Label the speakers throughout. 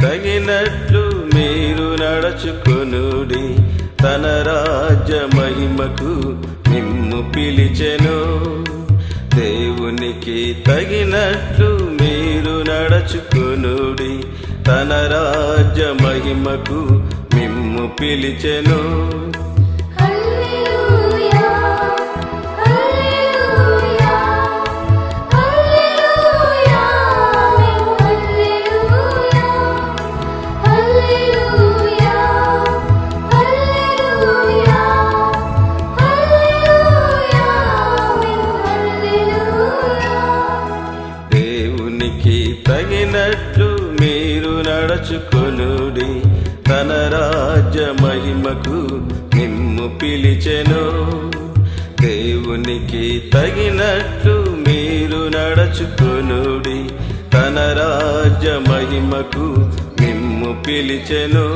Speaker 1: తగినట్లు మీరు నడుచుకునుడి. తన రాజ్య మహిమకు నిమ్ము పిలిచెను. దేవునికి తగినట్లు మీరు నడుచుకునుడి. తన రాజ్య మహిమకు మిమ్ము పిలిచెను. మీరు తన రాజ్య మహిమకు నిమ్ము పిలిచెను. దేవునికి తగినట్లు మీరు నడుచుకొనుడి. తన రాజ్య మహిమకు నిమ్ము పిలిచెను.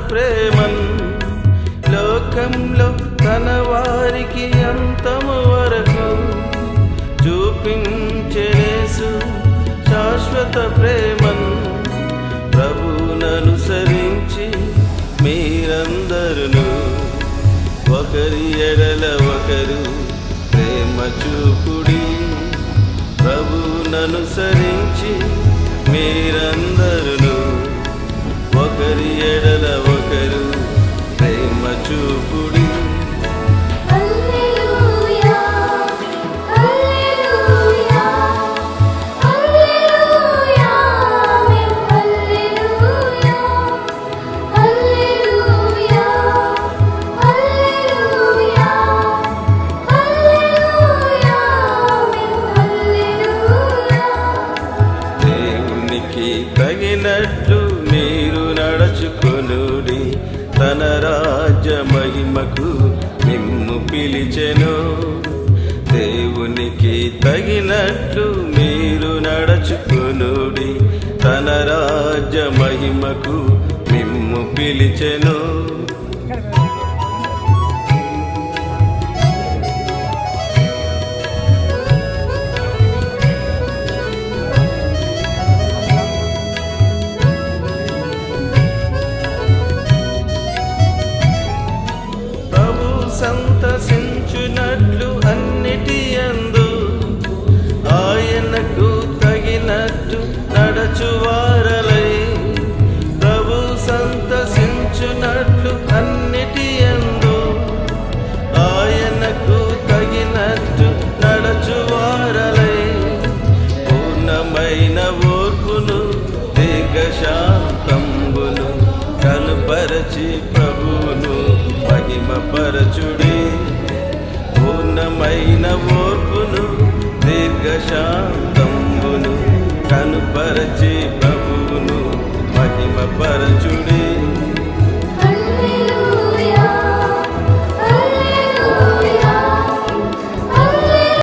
Speaker 1: ప్రేమన్. లోకంలో తన వారికి అంతము వరకు చూపించేసు శాశ్వత ప్రేమన్. ప్రభుననుసరించి మీరందరును ఒకరి ఎడల ఒకరు ప్రేమ చూపుడి. ప్రభుననుసరించి మీరందరును నడుచుకొనుడి తన రాజ్య మహిమకు మిమ్ము పిలిచెను. దేవునికి తగినట్లు మీరు నడుచుకునుడి. తన రాజ్య మహిమకు మిమ్ము పిలిచెను. సంతసించునట్లు అన్నిటి యందు ఆయనకు తగినట్టు నడచువారలై. ప్రభు సంతసించునట్లు అన్నిటి యందు ఆయనకు తగినట్టు నడచువారలై. పూర్ణమైన ఓర్పును దిగశాంత కనుపరచి ప్రభువును మహిమపరచుడి. పూర్ణమైన